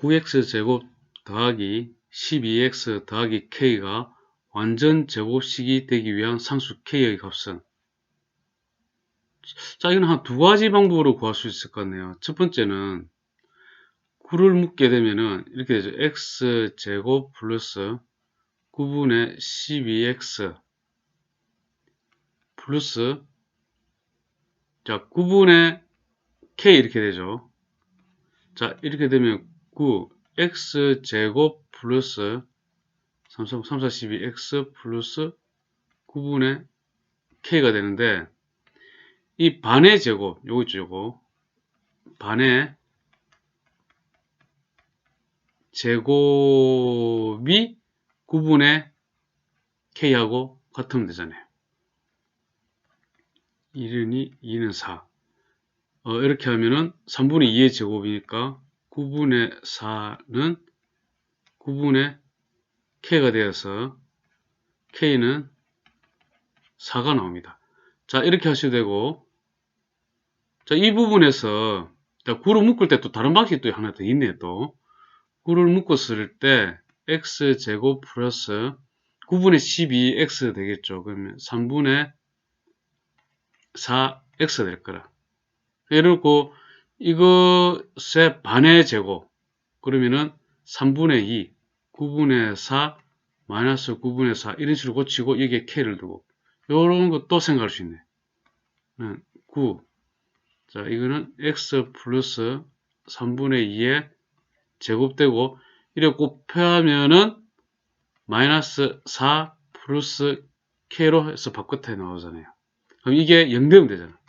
9x제곱 더하기 12x 더하기 k가 완전 제곱식이 되기 위한 상수 k의 값은 자 이건 한 두 가지 방법으로 구할 수 있을 것 같네요. 첫 번째는 9를 묶게 되면은 이렇게 되죠. x제곱 플러스 9분의 12x 플러스 자 9분의 k 이렇게 되죠. 자 이렇게 되면 9 x제곱 플러스 3, 3, 4, 12 x 플러스 9분의 k가 되는데 이 반의 제곱 요거 있죠 요거 반의 제곱이 9분의 k하고 같으면 되잖아요. 1은 2, 2는 4. 어, 이렇게 하면은 3분의 2의 제곱이니까 9분의 4는 9분의 k가 되어서 k는 4가 나옵니다. 자, 이렇게 하셔도 되고, 자, 이 부분에서, 자, 9를 묶을 때 또 다른 방식이 또 하나 더 있네요, 또. 9를 묶었을 때, x제곱 플러스 9분의 12x 되겠죠. 그러면 3분의 4x 될 거라. 이렇고, 이것의 반의 제곱. 그러면은 3분의 2, 9분의 4, 마이너스 9분의 4 이런 식으로 고치고 여기에 k를 두고 이런 것도 생각할 수 있네. 9. 자, 이거는 x 플러스 3분의 2에 제곱되고 이렇게 곱하면은 마이너스 4 플러스 k로 해서 바깥에 나오잖아요. 그럼 이게 0 되면 되잖아.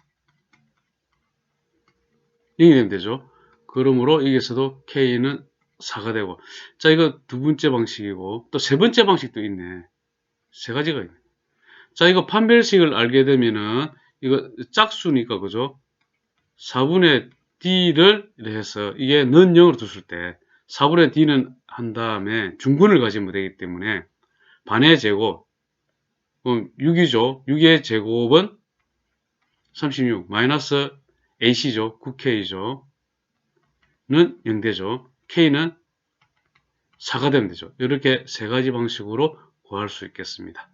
0이 되면 되죠. 그러므로 여기서도 k는 4가 되고. 자 이거 두 번째 방식이고 또 세 번째 방식도 있네. 세 가지가 있네. 자 이거 판별식을 알게 되면은 이거 짝수니까 그죠? 4분의 d를 해서 이게 는 0으로 뒀을 때 4분의 d는 한 다음에 중근을 가지면 되기 때문에 반의 제곱. 그럼 6이죠. 6의 제곱은 36 마이너스 ac죠 9k죠 는 0되죠 K는 4가 되면 되죠. 이렇게 세 가지 방식으로 구할 수 있겠습니다.